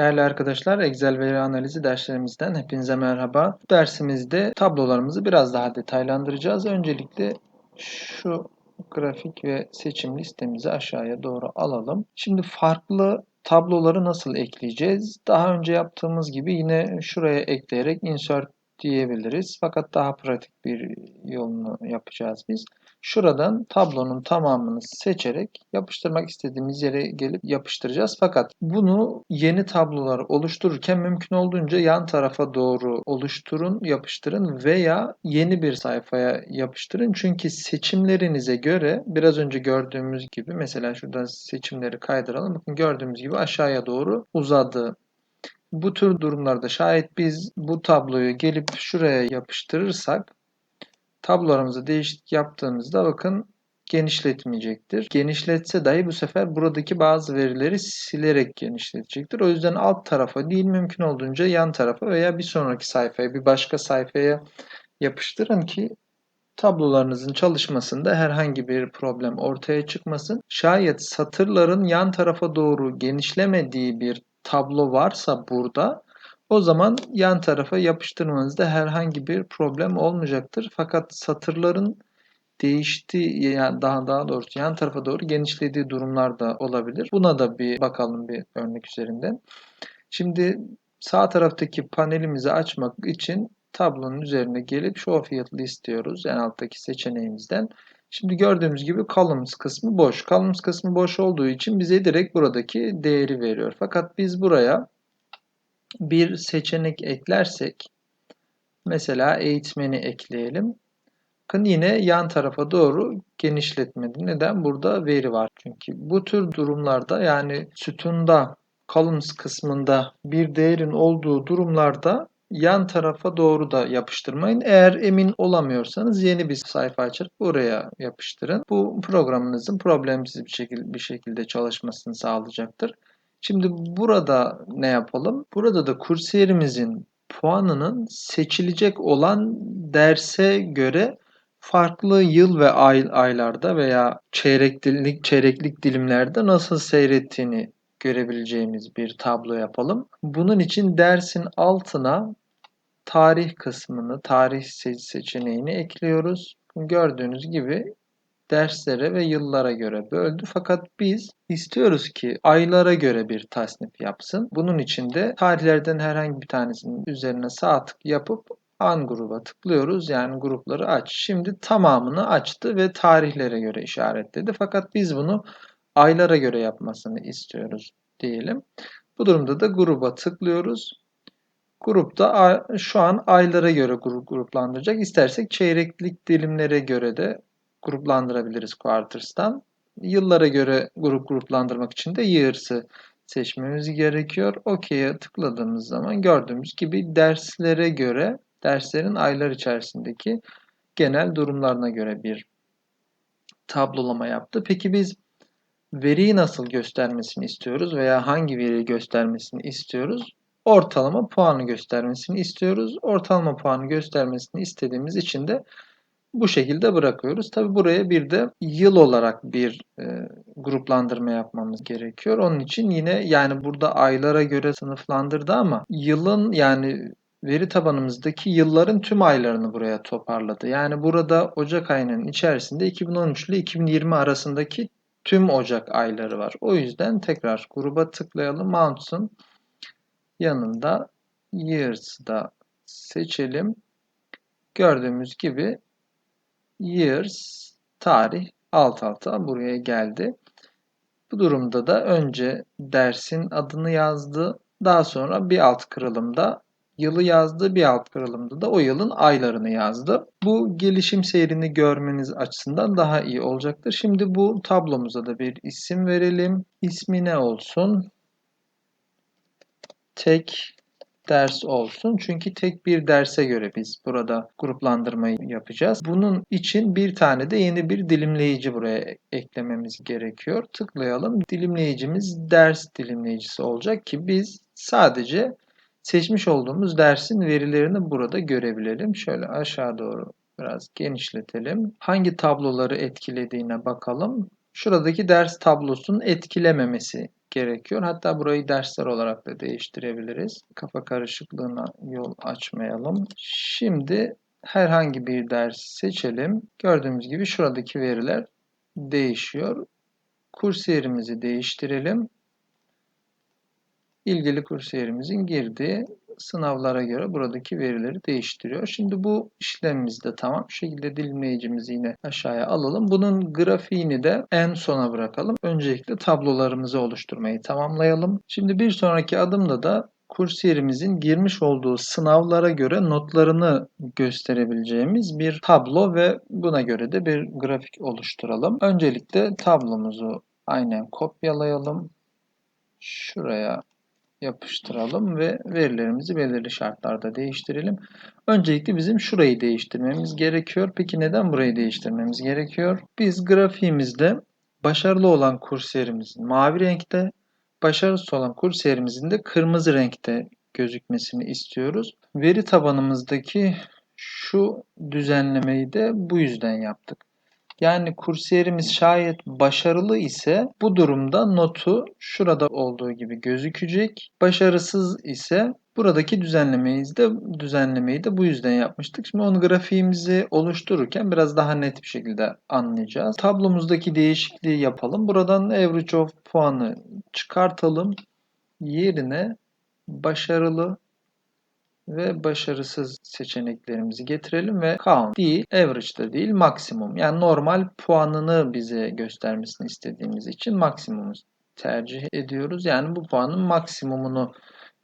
Değerli arkadaşlar, Excel veri analizi derslerimizden hepinize merhaba. Bu dersimizde tablolarımızı biraz daha detaylandıracağız. Öncelikle şu grafik ve seçim listemizi aşağıya doğru alalım. Şimdi farklı tabloları nasıl ekleyeceğiz? Daha önce yaptığımız gibi yine şuraya ekleyerek insert diyebiliriz. Fakat daha pratik bir yolunu yapacağız biz. Şuradan tablonun tamamını seçerek yapıştırmak istediğimiz yere gelip yapıştıracağız. Fakat bunu yeni tablolar oluştururken mümkün olduğunca yan tarafa doğru oluşturun, yapıştırın veya yeni bir sayfaya yapıştırın. Çünkü seçimlerinize göre biraz önce gördüğümüz gibi mesela şuradan seçimleri kaydıralım. Bakın gördüğümüz gibi aşağıya doğru uzadı. Bu tür durumlarda şayet biz bu tabloyu gelip şuraya yapıştırırsak tablolarımızı değişiklik yaptığımızda bakın genişletmeyecektir. Genişletse dahi bu sefer buradaki bazı verileri silerek genişletecektir. O yüzden alt tarafa değil mümkün olduğunca yan tarafa veya bir sonraki sayfaya bir başka sayfaya yapıştırın ki tablolarınızın çalışmasında herhangi bir problem ortaya çıkmasın. Şayet satırların yan tarafa doğru genişlemediği bir tablo varsa burada o zaman yan tarafa yapıştırmanızda herhangi bir problem olmayacaktır. Fakat satırların değiştiği yani daha daha doğrusu yan tarafa doğru genişlediği durumlar da olabilir. Buna da bir bakalım bir örnek üzerinden. Şimdi sağ taraftaki panelimizi açmak için tablonun üzerine gelip show field list diyoruz en alttaki seçeneğimizden. Şimdi gördüğümüz gibi columns kısmı boş. Columns kısmı boş olduğu için bize direkt buradaki değeri veriyor. Fakat biz buraya bir seçenek eklersek mesela eğitmeni ekleyelim. Bakın yine yan tarafa doğru genişletmedi. Neden? Burada veri var. Çünkü bu tür durumlarda yani sütunda columns kısmında bir değerin olduğu durumlarda yan tarafa doğru da yapıştırmayın. Eğer emin olamıyorsanız yeni bir sayfa açıp buraya yapıştırın. Bu programınızın problemsiz bir şekilde, bir şekilde çalışmasını sağlayacaktır. Şimdi burada ne yapalım? Burada da kursiyerimizin puanının seçilecek olan derse göre farklı yıl ve ay, aylarda veya çeyreklik, çeyreklik dilimlerde nasıl seyrettiğini görebileceğimiz bir tablo yapalım. Bunun için dersin altına tarih kısmını, tarih seçeneğini ekliyoruz. Gördüğünüz gibi derslere ve yıllara göre böldü. Fakat biz istiyoruz ki aylara göre bir tasnif yapsın. Bunun için de tarihlerden herhangi bir tanesinin üzerine sağ tık yapıp an gruba tıklıyoruz. Yani grupları aç. Şimdi tamamını açtı ve tarihlere göre işaretledi. Fakat biz bunu aylara göre yapmasını istiyoruz diyelim. Bu durumda da gruba tıklıyoruz. Grupta şu an aylara göre grup gruplandıracak. İstersek çeyreklik dilimlere göre de gruplandırabiliriz Quarters'tan. Yıllara göre grup gruplandırmak için de years'ı seçmemiz gerekiyor. OK'ye tıkladığımız zaman gördüğümüz gibi derslere göre, derslerin aylar içerisindeki genel durumlarına göre bir tablolama yaptı. Peki biz veriyi nasıl göstermesini istiyoruz veya hangi veriyi göstermesini istiyoruz? Ortalama puanı göstermesini istiyoruz. Ortalama puanı göstermesini istediğimiz için de bu şekilde bırakıyoruz. Tabi buraya bir de yıl olarak bir e, gruplandırma yapmamız gerekiyor. Onun için yine yani burada aylara göre sınıflandırdı ama yılın yani veri tabanımızdaki yılların tüm aylarını buraya toparladı. Yani burada Ocak ayının içerisinde 2013 ile 2020 arasındaki tüm Ocak ayları var. O yüzden tekrar gruba tıklayalım. Mounts'un yanında Years'ı da seçelim. Gördüğümüz gibi years tarih alt alta buraya geldi. Bu durumda da önce dersin adını yazdı. Daha sonra bir alt kırılımda yılı yazdı. Bir alt kırılımda da o yılın aylarını yazdı. Bu gelişim seyrini görmeniz açısından daha iyi olacaktır. Şimdi bu tablomuza da bir isim verelim. İsmi ne olsun? Tek ders olsun. Çünkü tek bir derse göre biz burada gruplandırmayı yapacağız. Bunun için bir tane de yeni bir dilimleyici buraya eklememiz gerekiyor. Tıklayalım. Dilimleyicimiz ders dilimleyicisi olacak ki biz sadece seçmiş olduğumuz dersin verilerini burada görebilelim. Şöyle aşağı doğru biraz genişletelim. Hangi tabloları etkilediğine bakalım. Şuradaki ders tablosunun etkilememesi gerekiyor. Hatta burayı dersler olarak da değiştirebiliriz. Kafa karışıklığına yol açmayalım. Şimdi herhangi bir ders seçelim. Gördüğümüz gibi şuradaki veriler değişiyor. Kursiyerimizi değiştirelim. İlgili kursiyerimizin girdiği sınavlara göre buradaki verileri değiştiriyor. Şimdi bu işlemimiz de tamam. Şu şekilde dilimleyicimizi yine aşağıya alalım. Bunun grafiğini de en sona bırakalım. Öncelikle tablolarımızı oluşturmayı tamamlayalım. Şimdi bir sonraki adımda da kursiyerimizin girmiş olduğu sınavlara göre notlarını gösterebileceğimiz bir tablo ve buna göre de bir grafik oluşturalım. Öncelikle tablomuzu aynen kopyalayalım. Şuraya yapıştıralım ve verilerimizi belirli şartlarda değiştirelim. Öncelikle bizim şurayı değiştirmemiz gerekiyor. Peki neden burayı değiştirmemiz gerekiyor? Biz grafiğimizde başarılı olan kursiyerimizin mavi renkte, başarısız olan kursiyerimizin de kırmızı renkte gözükmesini istiyoruz. Veri tabanımızdaki şu düzenlemeyi de bu yüzden yaptık. Yani kursiyerimiz şayet başarılı ise bu durumda notu şurada olduğu gibi gözükecek. Başarısız ise buradaki düzenlemeyi de düzenlemeyi de bu yüzden yapmıştık. Şimdi onu grafiğimizi oluştururken biraz daha net bir şekilde anlayacağız. Tablomuzdaki değişikliği yapalım. Buradan average of puanı çıkartalım. Yerine başarılı ve başarısız seçeneklerimizi getirelim ve count değil, average da değil, maksimum. Yani normal puanını bize göstermesini istediğimiz için maksimumu tercih ediyoruz. Yani bu puanın maksimumunu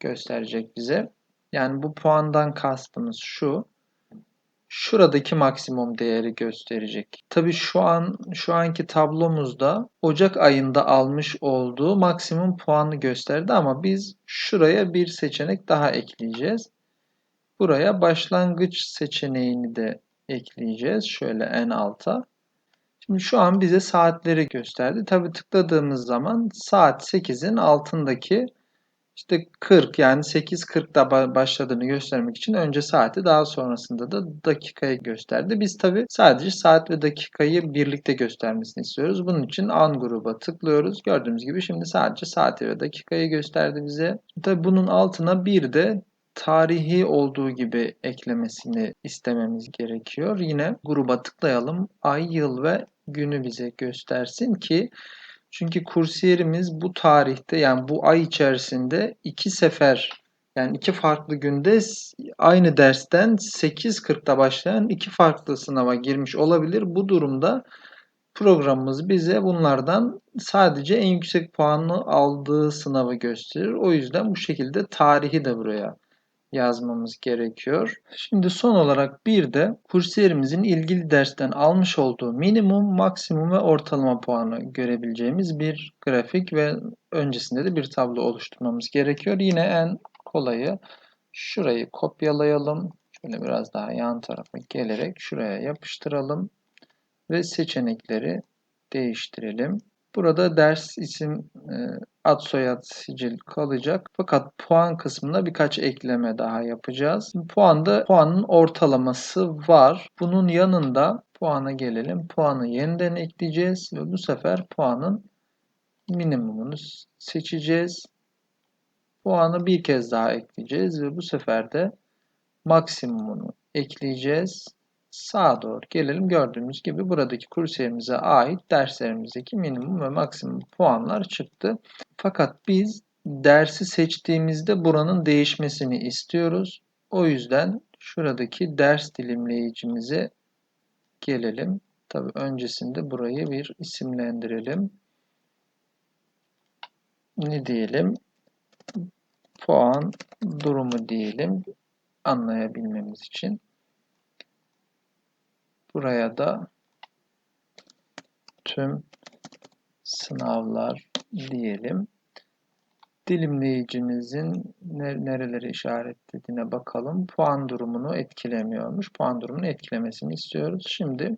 gösterecek bize. Yani bu puandan kastımız şu. Şuradaki maksimum değeri gösterecek. Tabi şu an şu anki tablomuzda Ocak ayında almış olduğu maksimum puanı gösterdi ama biz şuraya bir seçenek daha ekleyeceğiz. Buraya başlangıç seçeneğini de ekleyeceğiz. Şöyle en alta. Şimdi şu an bize saatleri gösterdi. Tabi tıkladığımız zaman saat 8'in altındaki işte 40 yani 8.40'da başladığını göstermek için önce saati daha sonrasında da dakikayı gösterdi. Biz tabi sadece saat ve dakikayı birlikte göstermesini istiyoruz. Bunun için an gruba tıklıyoruz. Gördüğümüz gibi şimdi sadece saati ve dakikayı gösterdi bize. Tabi bunun altına bir de tarihi olduğu gibi eklemesini istememiz gerekiyor. Yine gruba tıklayalım. Ay, yıl ve günü bize göstersin ki çünkü kursiyerimiz bu tarihte yani bu ay içerisinde iki sefer yani iki farklı günde aynı dersten 8.40'da başlayan iki farklı sınava girmiş olabilir. Bu durumda programımız bize bunlardan sadece en yüksek puanı aldığı sınavı gösterir. O yüzden bu şekilde tarihi de buraya yazmamız gerekiyor. Şimdi son olarak bir de kursiyerimizin ilgili dersten almış olduğu minimum, maksimum ve ortalama puanı görebileceğimiz bir grafik ve öncesinde de bir tablo oluşturmamız gerekiyor. Yine en kolayı şurayı kopyalayalım. Şöyle biraz daha yan tarafa gelerek şuraya yapıştıralım ve seçenekleri değiştirelim. Burada ders isim e, ad soyad sicil kalacak. Fakat puan kısmında birkaç ekleme daha yapacağız. Puanda puanın ortalaması var. Bunun yanında puana gelelim. Puanı yeniden ekleyeceğiz ve bu sefer puanın minimumunu seçeceğiz. Puanı bir kez daha ekleyeceğiz ve bu sefer de maksimumunu ekleyeceğiz sağa doğru gelelim. Gördüğümüz gibi buradaki kursiyerimize ait derslerimizdeki minimum ve maksimum puanlar çıktı. Fakat biz dersi seçtiğimizde buranın değişmesini istiyoruz. O yüzden şuradaki ders dilimleyicimize gelelim. Tabi öncesinde burayı bir isimlendirelim. Ne diyelim? Puan durumu diyelim anlayabilmemiz için. Buraya da tüm sınavlar diyelim. Dilimleyicimizin nereleri işaretlediğine bakalım. Puan durumunu etkilemiyormuş. Puan durumunu etkilemesini istiyoruz. Şimdi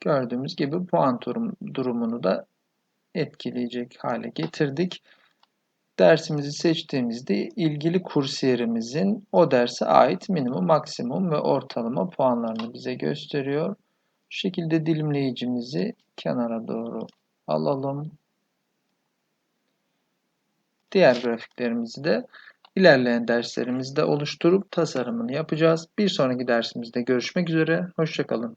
gördüğümüz gibi puan durumunu da etkileyecek hale getirdik. Dersimizi seçtiğimizde ilgili kursiyerimizin o derse ait minimum, maksimum ve ortalama puanlarını bize gösteriyor. Şu şekilde dilimleyicimizi kenara doğru alalım. Diğer grafiklerimizi de ilerleyen derslerimizde oluşturup tasarımını yapacağız. Bir sonraki dersimizde görüşmek üzere. Hoşçakalın.